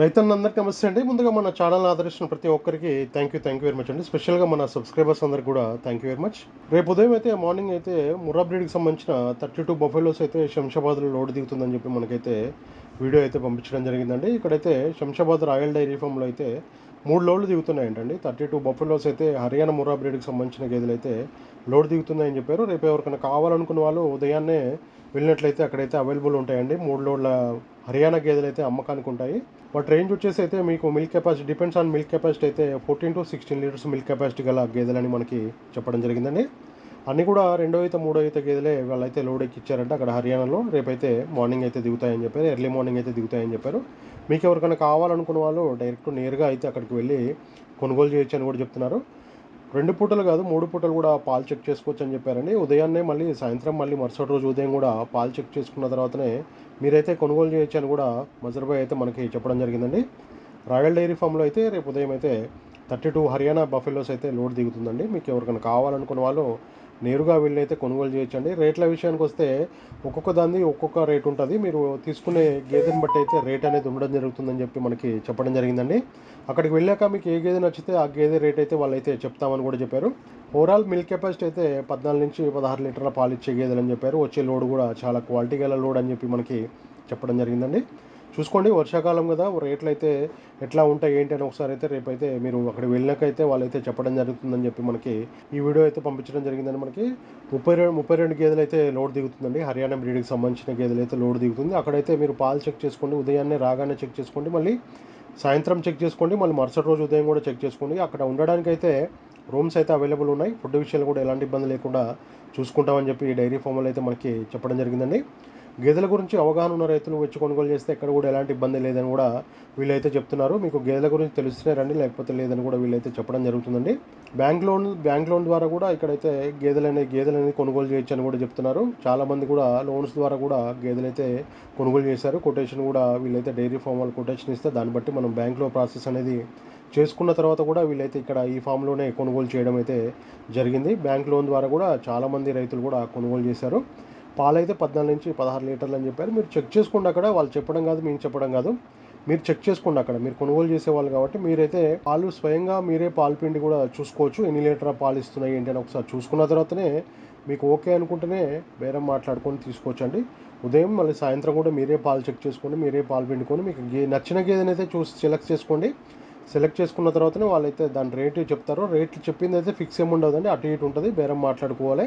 రైతులందరికీ నమస్తే అండి. ముందుగా మన ఛానల్ ఆదరిస్తున్న ప్రతి ఒక్కరికి thank you thank you very much అండి. స్పెషల్గా మన సబ్స్క్రైబర్స్ అందరికి కూడా థ్యాంక్ యూ వెరీ మచ్ రేపు ఉదయం అయితే మార్నింగ్ అయితే ముర్రా బ్రీడ్కి సంబంధించిన థర్టీ టూ బొఫెలోస్ అయితే శంషాబాద్లో లోడ్ దిగుతుందని చెప్పి మనకైతే వీడియో అయితే పంపించడం జరిగిందండి. ఇక్కడైతే శంషాబాద్ రాయల్ డైరీ ఫామ్లో అయితే మూడు లోడ్లు దిగుతున్నాయంటండి. థర్టీ టూ బఫెలోస్ అయితే హర్యానా ముర్రా బ్రీడ్కి సంబంధించిన గేదెలు అయితే లోడ్ దిగుతున్నాయని చెప్పారు. రేపు ఎవరికైనా కావాలనుకున్న వాళ్ళు ఉదయాన్నే వెళ్ళినట్లయితే అక్కడైతే అవైలబుల్ ఉంటాయండి. మూడు లోడ్ల హర్యానా గేదెలు అయితే అమ్మకానికి ఉంటాయి. వాటి రేంజ్ వచ్చేసి అయితే మీకు milk capacity depends on milk capacity అయితే fourteen to sixteen litres milk capacity గల గేదెలని మనకి చెప్పడం జరిగిందండి. అన్నీ కూడా రెండో అయితే మూడో అయితే గేదెలే వాళ్ళైతే లోడ్ ఎక్కి ఇచ్చారంటే అక్కడ హర్యానాలో. రేపైతే మార్నింగ్ అయితే దిగుతాయని చెప్పారు ఎర్లీ మార్నింగ్ అయితే దిగుతాయని చెప్పారు. మీకు ఎవరికైనా కావాలనుకున్న వాళ్ళు డైరెక్ట్ నేరుగా అయితే అక్కడికి వెళ్ళి కొనుగోలు చేయొచ్చు అని కూడా చెప్తున్నారు. రెండు పూటలు కాదు మూడు పూటలు కూడా పాలు చెక్ చేసుకోవచ్చు అని చెప్పారండి. ఉదయాన్నే మళ్ళీ సాయంత్రం మళ్ళీ మరుసటి రోజు ఉదయం కూడా పాలు చెక్ చేసుకున్న తర్వాతనే మీరైతే కొనుగోలు చేయొచ్చు అని కూడా మజర్బాయ్ అయితే మనకి చెప్పడం జరిగిందండి. రాయల్ డైరీ ఫామ్లో అయితే రేపు ఉదయం అయితే థర్టీ టూ హర్యానా బఫెలోస్ అయితే లోడ్ దిగుతుందండి. మీకు ఎవరికైనా కావాలనుకున్న వాళ్ళు నేరుగా వెళ్ళైతే కొనుగోలు చేయొచ్చండి. రేట్ల విషయానికి వస్తే ఒక్కొక్క దాన్ని ఒక్కొక్క రేట్ ఉంటుంది. మీరు తీసుకునే గేదెని బట్టి అయితే రేట్ అనేది ఉండడం జరుగుతుందని చెప్పి మనకి చెప్పడం జరిగిందండి. అక్కడికి వెళ్ళాక మీకు ఏ గేదె నచ్చితే ఆ గేదె రేట్ అయితే వాళ్ళైతే చెప్తామని కూడా చెప్పారు. ఓవరాల్ మిల్క్ కెపాసిటీ అయితే పద్నాలుగు నుంచి పదహారు లీటర్ల పాలు ఇచ్చే గేదెలు అని చెప్పారు. వచ్చే లోడ్ కూడా చాలా క్వాలిటీ గల లోడ్ అని చెప్పి మనకి చెప్పడం జరిగిందండి. చూసుకోండి వర్షాకాలం కదా రేట్లు అయితే ఎట్లా ఉంటాయి ఏంటి అని ఒకసారి అయితే రేపైతే మీరు అక్కడికి వెళ్ళాకైతే వాళ్ళైతే చెప్పడం జరుగుతుందని చెప్పి మనకి ఈ వీడియో అయితే పంపించడం జరిగిందని మనకి. ముప్పై రెండు ముప్పై రెండు గేదెలు అయితే లోడ్ దిగుతుందండి. హర్యానా బ్రీడ్కి సంబంధించిన గేదెలు అయితే లోడ్ దిగుతుంది. అక్కడైతే మీరు పాలు చెక్ చేసుకోండి ఉదయాన్నే రాగానే చెక్ చేసుకోండి మళ్ళీ సాయంత్రం చెక్ చేసుకోండి మళ్ళీ మరుసటి రోజు ఉదయం కూడా చెక్ చేసుకోండి. అక్కడ ఉండడానికి అయితే రూమ్స్ అయితే అవైలబుల్ ఉన్నాయి. ఫుడ్ విషయాలు కూడా ఎలాంటి ఇబ్బంది లేకుండా చూసుకుంటామని చెప్పి డైరీ ఫామ్లో అయితే మనకి చెప్పడం జరిగిందండి. గేదెల గురించి అవగాహన ఉన్న రైతులు వచ్చి కొనుగోలు చేస్తే ఎక్కడ కూడా ఎలాంటి ఇబ్బంది లేదని కూడా వీళ్ళైతే చెప్తున్నారు. మీకు గేదెల గురించి తెలిస్తే రండి లేకపోతే లేదని కూడా వీళ్ళైతే చెప్పడం జరుగుతుందండి. బ్యాంక్ లోన్ బ్యాంక్ లోన్ ద్వారా కూడా ఇక్కడైతే గేదెలనే గేదెలని కొనుగోలు చేయొచ్చు అని కూడా చెప్తున్నారు. చాలా మంది కూడా లోన్స్ ద్వారా కూడా గేదెలైతే కొనుగోలు చేశారు. కొటేషన్ కూడా వీళ్ళైతే డైరీ ఫామ్ వాళ్ళు కొటేషన్ ఇస్తే దాన్ని బట్టి మనం బ్యాంక్లో ప్రాసెస్ అనేది చేసుకున్న తర్వాత కూడా వీళ్ళైతే ఇక్కడ ఈ ఫామ్లోనే కొనుగోలు చేయడం అయితే జరిగింది. బ్యాంక్ లోన్ ద్వారా కూడా చాలామంది రైతులు కూడా కొనుగోలు చేశారు. పాలైతే పద్నాలుగు నుంచి పదహారు లీటర్లు అని చెప్పారు. మీరు చెక్ చేసుకోండి అక్కడ వాళ్ళు చెప్పడం కాదు మేము చెప్పడం కాదు. మీరు చెక్ చేసుకోండి అక్కడ మీరు కొనుగోలు చేసేవాళ్ళు కాబట్టి మీరైతే పాలు స్వయంగా మీరే పాలు పిండి కూడా చూసుకోవచ్చు. ఎన్ని లీటర్ పాలు ఇస్తున్నాయి ఏంటి అని ఒకసారి చూసుకున్న తర్వాతనే మీకు ఓకే అనుకుంటేనే బేరం మాట్లాడుకొని తీసుకోవచ్చు అండి. ఉదయం మళ్ళీ సాయంత్రం కూడా మీరే పాలు చెక్ చేసుకోండి మీరే పాలు పిండుకొని మీకు గే నచ్చిన గేదెని అయితే చూసి సెలెక్ట్ చేసుకోండి. సెలెక్ట్ చేసుకున్న తర్వాతనే వాళ్ళైతే దాని రేటు చెప్తారు. రేట్లు చెప్పింది అయితే ఫిక్స్ ఏమి ఉండదండి. అటు ఇటు ఉంటుంది. బేరం మాట్లాడుకోవాలి.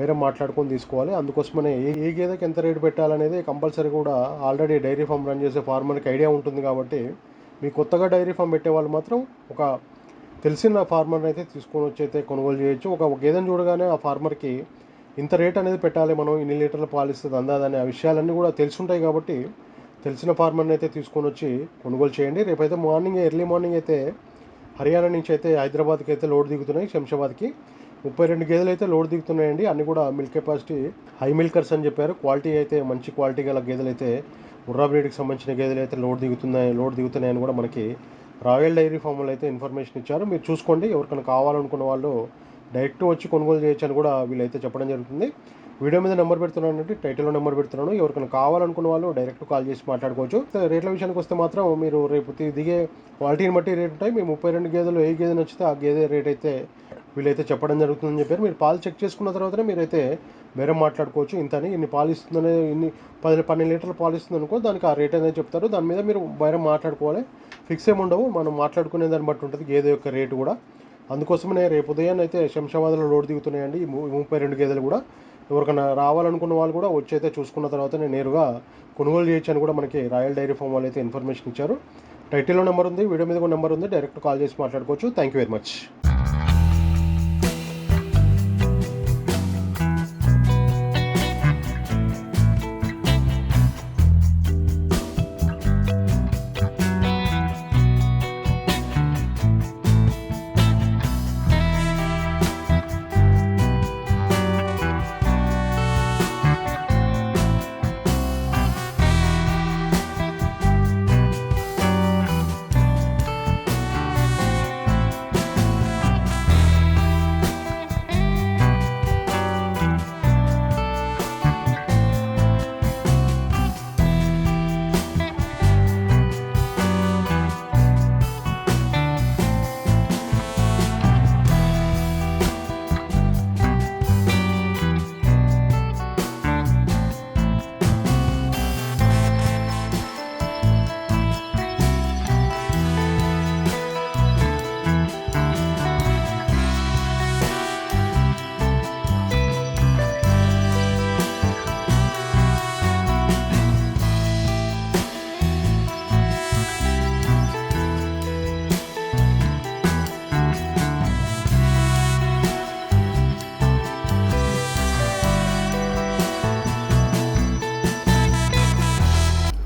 బేరం మాట్లాడుకొని తీసుకోవాలి. అందుకోసమనే ఏ ఏ గేదెకి ఎంత రేటు పెట్టాలనేది కంపల్సరీ కూడా ఆల్రెడీ డైరీ ఫామ్ రన్ చేసే ఫార్మర్కి ఐడియా ఉంటుంది కాబట్టి మీ కొత్తగా డైరీ ఫామ్ పెట్టే వాళ్ళు మాత్రం ఒక తెలిసిన ఫార్మర్ని అయితే తీసుకొని వచ్చి అయితే కొనుగోలు చేయొచ్చు. ఒక గేదెని చూడగానే ఆ ఫార్మర్కి ఇంత రేట్ అనేది పెట్టాలి మనం ఇన్ని లీటర్ల పాలిస్తుంది అందాదని ఆ విషయాలన్నీ కూడా తెలుసుంటాయి కాబట్టి తెలిసిన ఫార్మర్ని అయితే తీసుకొని వచ్చి కొనుగోలు చేయండి. రేపైతే మార్నింగ్ ఎర్లీ మార్నింగ్ అయితే హర్యానా నుంచి అయితే హైదరాబాద్కి అయితే లోడ్ దిగుతున్నాయి శంషాబాద్కి. ముప్పై రెండు గేదెలు అయితే లోడ్ దిగుతున్నాయండి. అన్ని కూడా మిల్క్ కెపాసిటీ హై మిల్కర్స్ అని చెప్పారు. క్వాలిటీ అయితే మంచి క్వాలిటీ గల గేదెలు అయితే ముర్రా బ్రీడ్కి సంబంధించిన గేదెలు అయితే లోడ్ దిగుతున్నాయి లోడ్ దిగుతున్నాయని కూడా మనకి రాయల్ డైరీ ఫామ్లో అయితే ఇన్ఫర్మేషన్ ఇచ్చారు. మీరు చూసుకోండి. ఎవరికైనా కావాలనుకున్న వాళ్ళు డైరెక్ట్ వచ్చి కొనుగోలు చేయొచ్చు అని కూడా వీళ్ళైతే చెప్పడం జరుగుతుంది. వీడియో మీద నెంబర్ పెడుతున్నానంటే టైటిల్లో నెంబర్ పెడుతున్నాను. ఎవరికైనా కావాలనుకున్న వాళ్ళు డైరెక్ట్ కాల్ చేసి మాట్లాడుకోవచ్చు. రేట్ల విషయానికి వస్తే మాత్రం మీరు రేపు దిగే క్వాలిటీని బట్టి రేట్ ఉంటాయి. మీ ముప్పై రెండు గేదెలు ఏ గేదె నచ్చితే ఆ గేదె రేట్ అయితే వీళ్ళైతే చెప్పడం జరుగుతుందని చెప్పారు. మీరు పాలు చెక్ చేసుకున్న తర్వాతనే మీరైతే బేరం మాట్లాడుకోవచ్చు. ఇంతని ఇన్ని పాలు ఇస్తుందనే ఇన్ని పది పన్నెండు లీటర్లు పాలు ఇస్తుంది అనుకో దానికి ఆ రేట్ అనేది చెప్తారు. దాని మీద మీరు బేరం మాట్లాడుకోవాలి. ఫిక్స్ ఏమి ఉండవు. మనం మాట్లాడుకునే దాన్ని బట్టి ఉంటుంది. గేదె యొక్క రేటు కూడా. అందుకోసమే రేపు ఉదయాన్నే అయితే శంషాబాద్లో లోడ్ దిగుతున్నాయండి. ఈ ముప్పై రెండు గేదెలు కూడా. ఎవరికైనా రావాలనుకున్న వాళ్ళు కూడా వచ్చి అయితే చూసుకున్న తర్వాత నేను నేరుగా కొనుగోలు చేయొచ్చు అని కూడా మనకి రాయల్ డైరీ ఫామ్ వాళ్ళు అయితే ఇన్ఫర్మేషన్ ఇచ్చారు. టైటిల్లో నెంబర్ ఉంది. వీడియో మీద కూడా నెంబర్ ఉంది. డైరెక్ట్ కాల్ చేసి మాట్లాడుకోవచ్చు. Thank you very much.